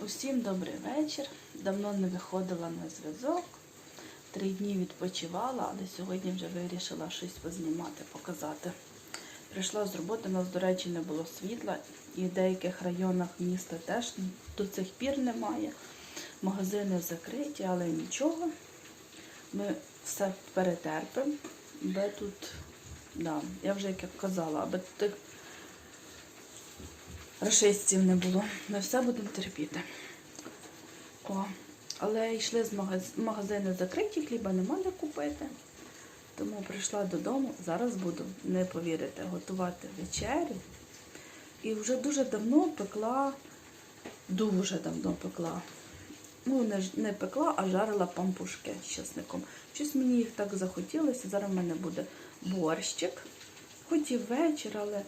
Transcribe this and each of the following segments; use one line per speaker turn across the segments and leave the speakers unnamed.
Усім добрий вечір. Давно не виходила на зв'язок. Три дні відпочивала, але сьогодні вже вирішила щось познімати, показати. Прийшла з роботи, у нас, до речі, не було світла, і в деяких районах міста теж до цих пір немає. Магазини закриті, але нічого. Ми все перетерпимо, бо тут, да, я вже як казала, аби тих расистів не було. Ми все будемо терпіти. О, але йшли з магаз... магазини закриті, хліба нема де купити. Тому прийшла додому. Зараз буду, не повірите, готувати вечерю. І вже дуже давно пекла, дуже давно пекла. Ну, не, не пекла, а жарила пампушки з чесником. Щось мені їх так захотілося. Зараз в мене буде борщик. І вечір, але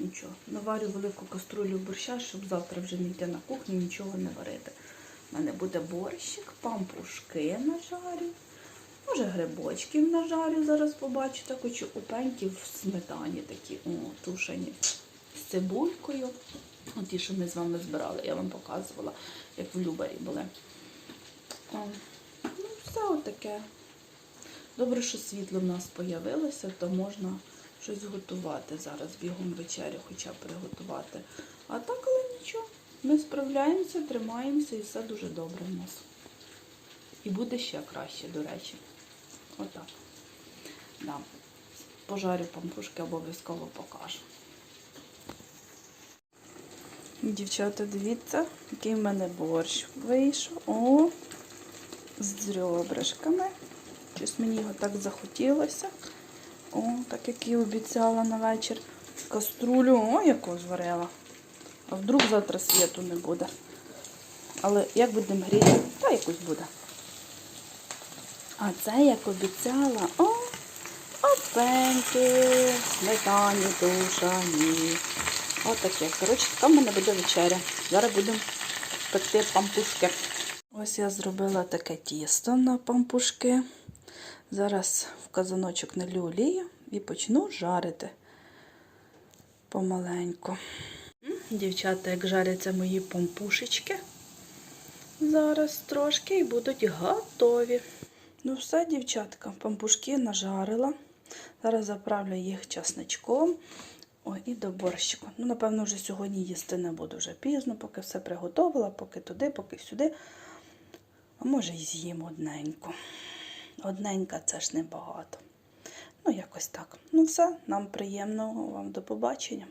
нічого. Наварю велику каструлю борща, щоб завтра вже не йти на кухню, нічого не варити. У мене буде борщик, пампушки нажарю. Може, грибочків нажарю, зараз побачите, хочу опеньків в сметані такі, о, тушені з цибулькою. От ті, що ми з вами збирали, я вам показувала, як в Любарі були. О, ну, все отаке. Добре, що світло в нас появилося, то можна щось готувати зараз, бігом вечерю хоча б приготувати. А так, але нічого. Ми справляємося, тримаємося і все дуже добре в нас. І буде ще краще, до речі. Отак. Да. Пожарю пампушки, обов'язково покажу. Дівчата, дивіться, який в мене борщ вийшов. О, з ребрышками. Щось мені його так захотілося. О, так як і обіцяла на вечір. Каструлю, о, яку зварила. А вдруг завтра світу не буде. Але як будемо гріти, та якось буде. А це, як обіцяла, о, опеньки, сметані душані. Отаке. Коротше, така в мене буде вечеря. Зараз будемо пекти пампушки. Ось я зробила таке тісто на пампушки. Зараз в казаночок налю олію і почну жарити помаленьку. Дівчата, як жаряться мої пампушечки. Зараз трошки і будуть готові. Ну все, дівчатка, пампушки нажарила. Зараз заправлю їх часничком. Ой, і до борщику. Ну, напевно, вже сьогодні їсти не буду вже пізно, поки все приготувала, поки туди, поки сюди. А може і з'їм одненьку. Одненька це ж небагато. Ну, якось так. Ну все, нам приємного, вам до побачення.